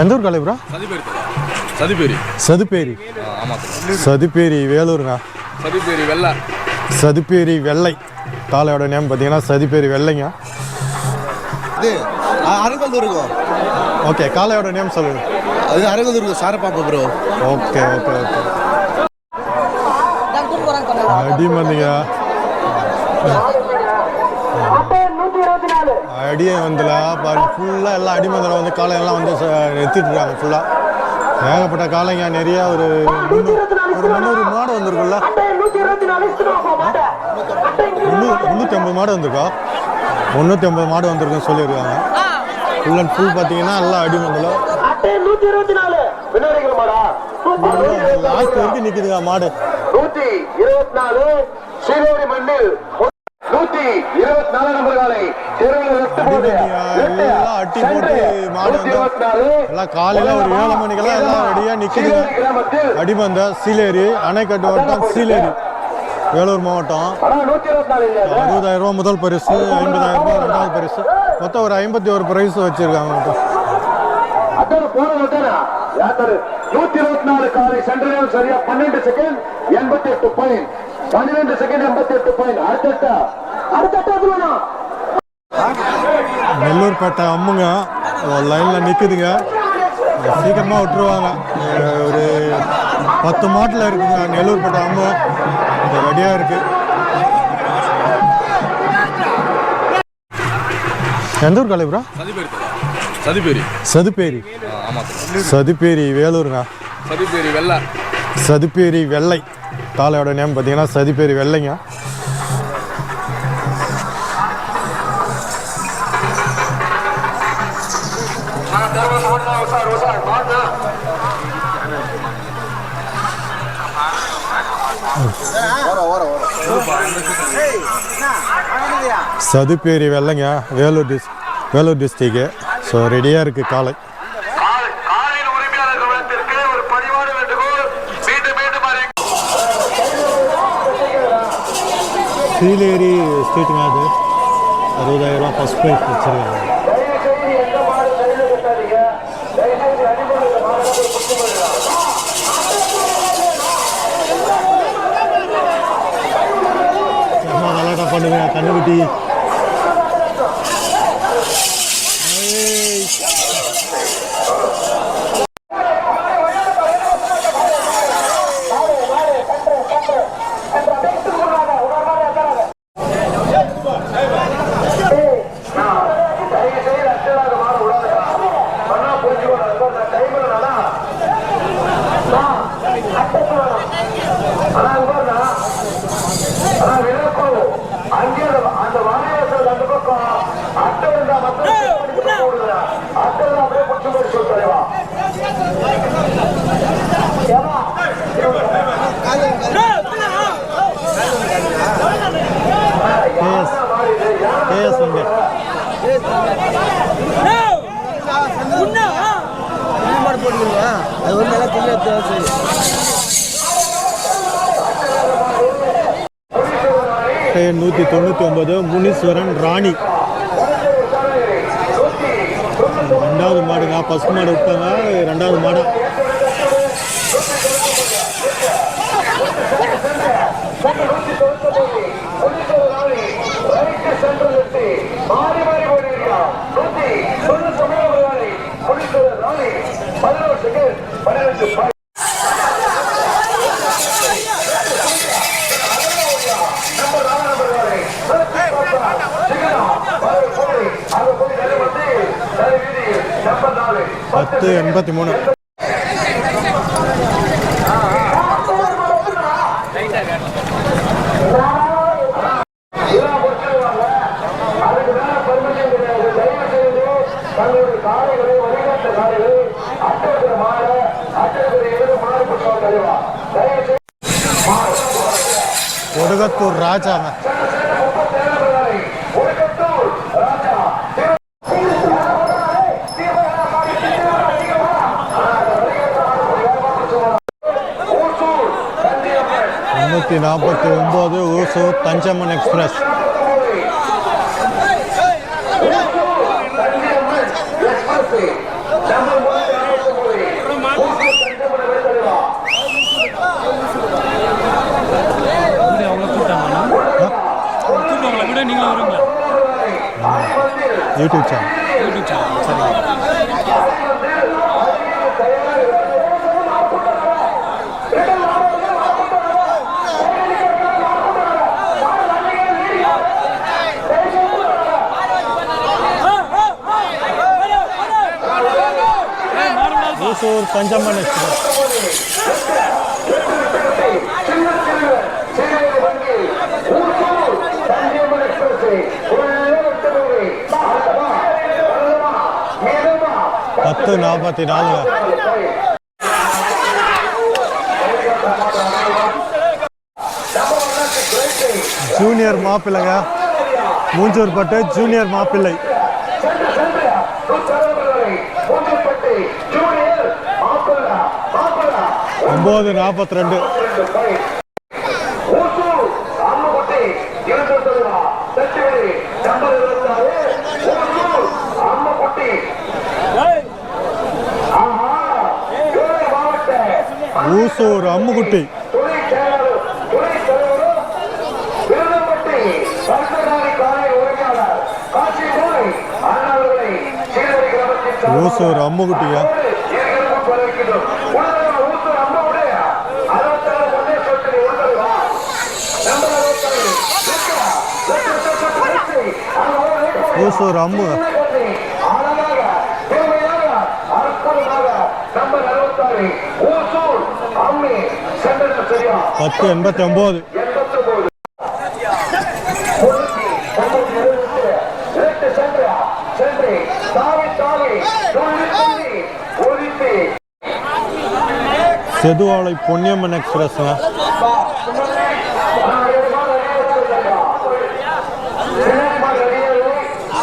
எந்த ஊர் காலை ப்ரோ சதிபேரி. சதிபேரி சதுப்பேரி ஆமாம் சதுப்பேரி வேலூருங்க சதிபேரி வெள்ளை. சதுப்பேரி வெள்ளை. காளையோட நேம் பார்த்தீங்கன்னா சதுப்பேரி வெள்ளைங்க. இது அரங்கல் இருக்கும் ஓகே காளையோட நேம் சொல்லுங்க. அது அரங்கல் இருக்கும் சாரப்பாப்பா ப்ரோ ஓகே ஓகே ஓகே அடி வந்தீங்க அடியே வந்துல ஃபுல்லாக எல்லாம் அடிமந்தில் வந்து காளையெல்லாம் வந்து ச- ஃபுல்லாக ஏகப்பட்ட காளைங்க நிறைய ஒரு ஒரு முந்நூறு மாடு வந்திருக்குல்ல முந்நூற்றி ஐம்பது மாடு வந்திருக்கா முந்நூற்றி ஐம்பது மாடு வந்திருக்குன்னு சொல்லியிருக்காங்க ஃபுல் அண்ட் ஃபுல் பார்த்தீங்கன்னா எல்லாம் அடிமந்தில் லாஸ்ட் வரைக்கும் நிற்குதுங்க மாடு இருபத்தி நாலு சீரோடி மண்ணில் இருபத்தி நாலு நம்பர் காலை. எல்லாம் அட்டி போட்டு மாடு வந்து எல்லாம் காலையில ஒரு ஏழு மணிக்கெல்லாம் எல்லாம் ரெடியா நிக்குதுங்க. அடிபந்த சீலேரி அணைக்கட்டு வட்டம் சீலேரி வேலூர் மாவட்டம். அறுபதாயிரம் ரூபாய் முதல் பரிசு ஐம்பதாயிரம் ரூபாய் ரெண்டாவது பரிசு. மொத்தம் ஒரு ஐம்பத்தி ஒரு பிரைஸ் வச்சிருக்காங்க அத்தனை போனது தானே யாத்தரு நூத்தி இருபத்தி நாலு காலை சென்ட்ரல் சரியா? பன்னெண்டு செகண்ட் எண்பத்தி எட்டு பாயிண்ட் பன்னிரெண்டு செகண்ட் எண்பத்தி எட்டு பாயிண்ட் அடுத்த அடுத்த வேணும் நெல்லூர் பேட்டை அம்முங்க லைனில் நிற்குதுங்க சீக்கிரமாக விட்டுருவாங்க. ஒரு பத்து மாட்டில் இருக்குங்க நெல்லூர் பேட்டை அம்மு ரெடியாக இருக்கு. எந்த ஊர் காலை ப்ரோ சதுப்பேரி. ஆமாம். சதுப்பேரி வேலூருங்க சதிபேரி வெள்ளை. சதுப்பேரி வெள்ளை. காளையோட நேம் பார்த்தீங்கன்னா சதுப்பேரி வெள்ளைங்க. சதுப்பேரி வெள்ளைங்க வேலூர் டிஸ் வேலூர் டிஸ்ட்ரிக்கு ஸோ ரெடியாக இருக்குது காளை சீலேரி ஸ்ட்ரீட்டுங்க அது அறுபதாயிரம் ரூபா ஃபஸ்ட் ப்ரைஸ் வச்சுருக்காங்க தயவு பண்ணுவேன் எந்த அந்த பக்கம் அட்டை இருந்தா மட்டும் அட்டை இருந்தா அப்படியே பிடிச்சு போய் சொல்லுவா கேஎஸ் கேஎஸ் வந்து அது ஒரு நல்லா தெரியல சரி நூற்றி தொண்ணூற்றி ஒன்பது முனீஸ்வரன் ராணி. ரெண்டாவது மாடுங்க ஃபர்ஸ்ட் மாடு விட்டாங்க ரெண்டாவது மாடா மாறி மாறி ஓடிருக்கா நூத்தி தொண்ணூத்தி ஒன்பது ராணி புலிசுர ராணி பதினோரு செகண்ட் பன்னிரெண்டு பத்து எண்பத்தி மூணு தங்களுடைய காலைகளை வழிகாட்ட காலைகளை அட்டை மாற அட்டை எது மாறி போட்டு தலைவா தயவு செய்து ஒடுகத்தூர் ராஜாங்க. So Thanjamman express. YouTube channel. Usur Thanjamman பத்து நாற்பத்தி நாலு ஜூனியர் மாப்பிள்ளைங்க. மூஞ்சூர் பட்டு ஜூனியர் மாப்பிள்ளை. ஒம்பது நாற்பத்தி ரெண்டு ஊசூர் அம்முக்குட்டி ஊசூர் அம்முக்குட்டியா ஊசூர் அம்மு பத்து எண்பத்தி ஒன்பது செதுவாளை பொன்னியம்மன் எக்ஸ்பிரஸ்ங்க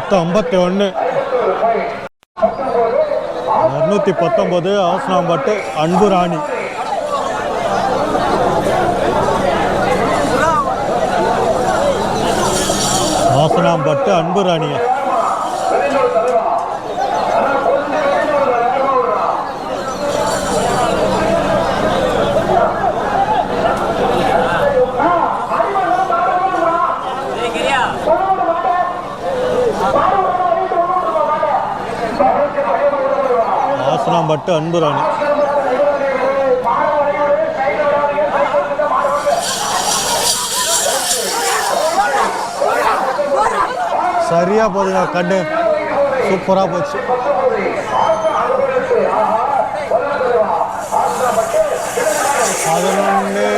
பத்து ஐம்பத்தி ஒன்று இரநூத்தி பத்தொம்போது ஆசனாம்பட்டு அன்பு ராணி ஆசனாம்பட்டு அன்பு ராணியா பட்டு அன்பு ராணி. சரியா போதுங்க கண்டு சூப்பராக போச்சு. பதினொன்று